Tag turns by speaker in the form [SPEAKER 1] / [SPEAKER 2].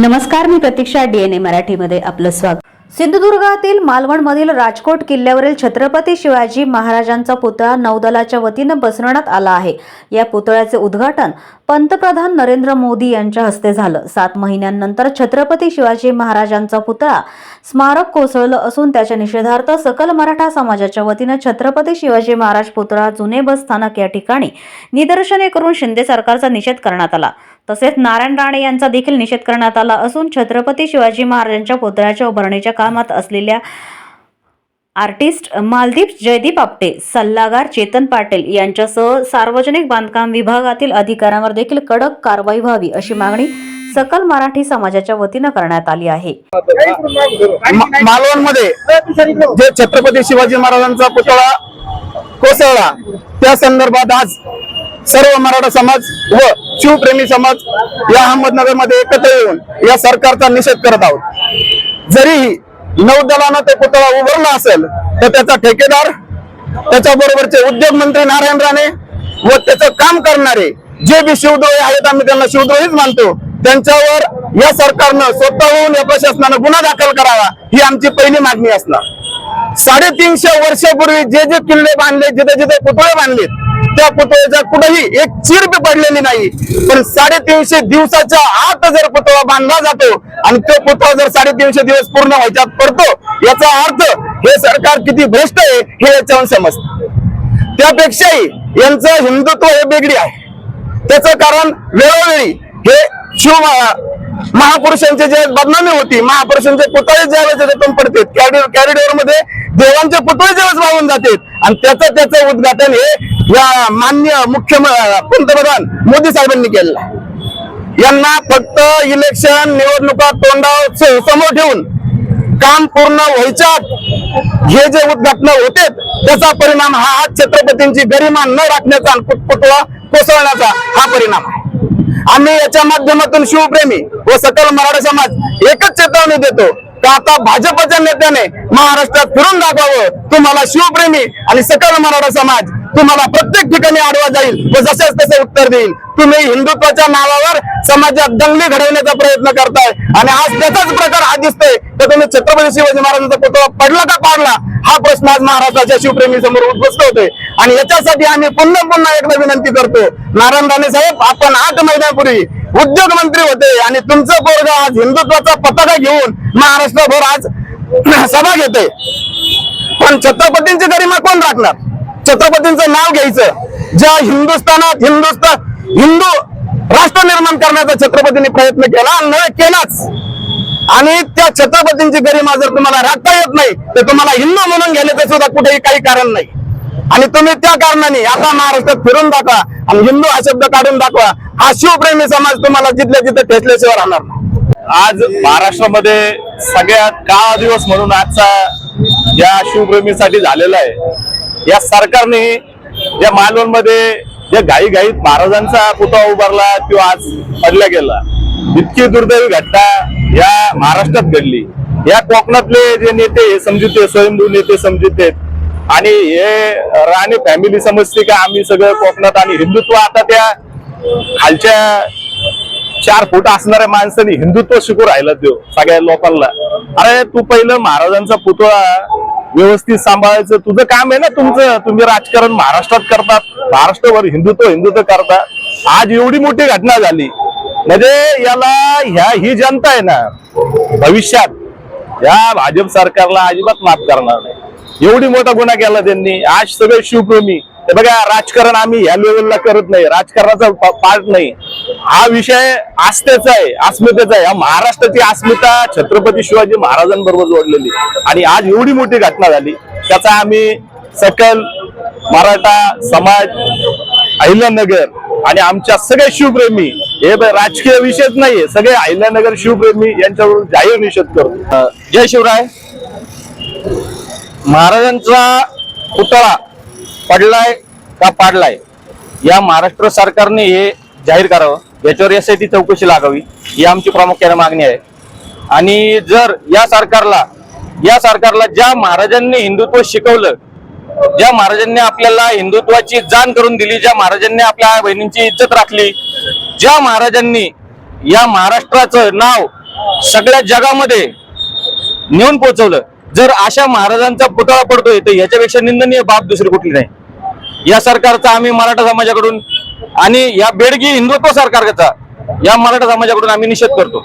[SPEAKER 1] नमस्कार मी प्रतीक्षा डीएनए मराठीमध्ये आपलं स्वागत. सिंधुदुर्गातील मालवणमधील राजकोट किल्ल्यावरील छत्रपती शिवाजी महाराजांचा पुतळा नौदलाच्या वतीनं बसवण्यात आला आहे. या पुतळ्याचे उद्घाटन पंतप्रधान नरेंद्र मोदी यांच्या हस्ते झालं. सात महिन्यांनंतर छत्रपती शिवाजी महाराजांचा पुतळा स्मारक कोसळलं असून त्याच्या निषेधार्थ सकल मराठा समाजाच्या वतीनं छत्रपती शिवाजी महाराज पुतळा जुने बस स्थानक या ठिकाणी निदर्शने करून शिंदे सरकारचा निषेध करण्यात आला. तसेच नारायण राणे यांचा देखील निषेध करण्यात आला असून छत्रपती शिवाजी महाराजांच्या पुतळ्याच्या उभारणीच्या कामात असलेल्या आर्टिस्ट मालदीप जयदीप आपटे सल्लागार चेतन पाटील यांच्यासह सार्वजनिक बांधकाम विभागातील अधिकाऱ्यांवर देखील कडक कारवाई व्हावी अशी मागणी सकल मराठी समाजाच्या वतीनं करण्यात आली आहे.
[SPEAKER 2] मालवणमध्ये जे छत्रपती शिवाजी महाराजांचा पुतळा कोसळला त्या संदर्भात आज सर्व मराठा समाज व शिवप्रेमी समाज या अहमदनगरमध्ये एकत्र येऊन या सरकारचा निषेध करत आहोत. जरीही नौदलानं ते पुतळा उभारला असेल तर त्याचा ठेकेदार त्याच्याबरोबरचे उद्योग मंत्री नारायण राणे व त्याचं काम करणारे जे बी शिवद्रोही आहेत आम्ही त्यांना शिवद्रोहीच मानतो. त्यांच्यावर या सरकारनं स्वतःहून या प्रशासनानं गुन्हा दाखल करावा ही आमची पहिली मागणी असणार. साडेतीनशे वर्षापूर्वी जे जे किल्ले बांधले जिथे जिथे पुतळे बांधलेत त्या पुतळ्याच्या कुठेही एक चीर बी पडलेली नाही पण साडेतीनशे दिवसाच्या आत जर पुतळा बांधला जातो आणि तो पुतळा जर साडेतीनशे दिवस पूर्ण व्हायच्यात पडतो याचा अर्थ हे सरकार किती भ्रष्ट आहे हे याच्यावर समजतं. त्यापेक्षाही यांचं हिंदुत्व हे वेगळी आहे. त्याचं कारण वेळोवेळी हे शिव महापुरुषांचे जे बदनामी होती महापुरुषांचे पुतळे ज्यावेळेस त्याच्यातून पडतात कॅरिडोरमध्ये देवांचे पुतळे ज्यावेळेस वाहून जातात आणि त्याचं त्याचं उद्घाटन हे या मान्य मुख्य पंतप्रधान मोदी साहेबांनी केलं यांना फक्त इलेक्शन निवडणुका तोंडावर समोर ठेवून काम पूर्ण व्हायच्या हे जे उद्घाटन होते त्याचा परिणाम हा छत्रपतींची गरिमा न राखण्याचा आणि कोसळण्याचा हा परिणाम आहे. आम्ही याच्या माध्यमातून शिवप्रेमी व सकल मराठा समाज एकच चेतावणी देतो का आता भाजपच्या नेत्याने महाराष्ट्रात फिरून दाखवावं. तुम्हाला शिवप्रेमी आणि सकल मराठा समाज तुम्हाला प्रत्येक ठिकाणी आडवा जाईल व जसेच तसे उत्तर देईल. तुम्ही हिंदुत्वाच्या नावावर समाजात दंगली घडवण्याचा प्रयत्न करताय. आणि आज त्याचाच प्रकार हा दिसतोय. तर तुम्ही छत्रपती शिवाजी महाराजांचा पुतळा पडला का पाडला? हा प्रश्न आज महाराष्ट्राच्या शिवप्रेमी समोर उद्भवत होतोय. आणि याच्यासाठी आम्ही पुन्हा पुन्हा एकदा विनंती करतो. नारायण राणे साहेब आपण आठ महिन्यापूर्वी उद्योग मंत्री होते आणि तुमचं पोरग आज हिंदुत्वाचा पताका घेऊन महाराष्ट्रभर आज सभा घेते पण छत्रपतींची गरिमा कोण राखणार? छत्रपतींचं नाव घ्यायचं. ज्या हिंदुस्थानात हिंदुस्थान हिंदू राष्ट्र निर्माण करण्याचा छत्रपतींनी प्रयत्न केला आणि केलाच. आणि त्या छत्रपतींची गरिमा जर तुम्हाला राखता येत नाही तर तुम्हाला हिंदू म्हणून घेण्याचं सुद्धा कुठेही काही कारण नाही. आणि तुम्ही त्या कारणाने आता महाराष्ट्रात फिरून दाखवा आणि हिंदू हा शब्द काढून दाखवा. हा शिवप्रेमी समाज तुम्हाला जिथल्या जिथे ठेचल्याशिवाय राहणार
[SPEAKER 3] आज महाराष्ट्रामध्ये सगळ्यात काळा दिवस म्हणून आजचा या शिवप्रेमीसाठी झालेला आहे. या सरकारने या मालवणमध्ये ज्या घाई घाईत महाराजांचा पुतळा उभारला तो आज पडला गेला इतकी दुर्दैवी घटना या महाराष्ट्रात घडली. या कोकणातले जे नेते हे समजते स्वयंभू नेते समजूते. आणि हे राणे फॅमिली समजते का? आम्ही सगळं कोकणात आणि हिंदुत्व आता त्या खालच्या चार फूट असणाऱ्या माणसाने हिंदुत्व शिकू राहिला देव सगळ्या लोकांना. अरे तू पहिलं महाराजांचा पुतळा व्यवस्थित सांभाळायचं. तुझं काम आहे ना तुमचं? तुम्ही राजकारण महाराष्ट्रात करतात. महाराष्ट्रभर हिंदुत्व हिंदुत्व करतात आज एवढी मोठी घटना झाली. म्हणजे याला ह्या ही जनता आहे ना भविष्यात या भाजप सरकारला अजिबात माफ करणार नाही. एवढी मोठा गुन्हा केला त्यांनी. आज सगळे शिवप्रेमी. हे बघा राजकारण आम्ही ह्या लेवलला करत नाही. राजकारणाचा पार्ट नाही. हा विषय आस्थेचा आहे अस्मितेचा आहे. हा महाराष्ट्राची अस्मिता छत्रपती शिवाजी महाराजांबरोबर जोडलेली. आणि आज एवढी मोठी घटना झाली. त्याचा आम्ही सकल मराठा समाज अहिल्यानगर आणि आमच्या सगळे शिवप्रेमी हे ब- राजकीय विषयच नाहीये. सगळे अहिल्यानगर शिवप्रेमी यांच्यावर जाहीर निषेध करतो.
[SPEAKER 4] जय शिवराय. महाराजांचा पुतळा पडलाय का पाडलाय? या महाराष्ट्र सरकारने हे जाहीर करावं. याच्यावर एस आय टी चौकशी लागावी. ही आमची प्रामुख्याने मागणी आहे. आणि जर या सरकारला या सरकारला ज्या महाराजांनी हिंदुत्व शिकवलं ज्या महाराजांनी आपल्याला हिंदुत्वाची जाण करून दिली ज्या महाराजांनी आपल्या बहिणींची इज्जत राखली ज्या महाराजांनी या महाराष्ट्राचं नाव
[SPEAKER 3] सगळ्या जगामध्ये नेऊन पोहोचवलं जर अशा महाराजांचा पुतळा पडतोय तर याच्यापेक्षा निंदनीय बाब दुसरी कुठली नाही. या सरकारचा आम्ही मराठा समाजाकडून आणि या बेडगी हिंदुत्व सरकारचा या मराठा समाजाकडून आम्ही निषेध करतो.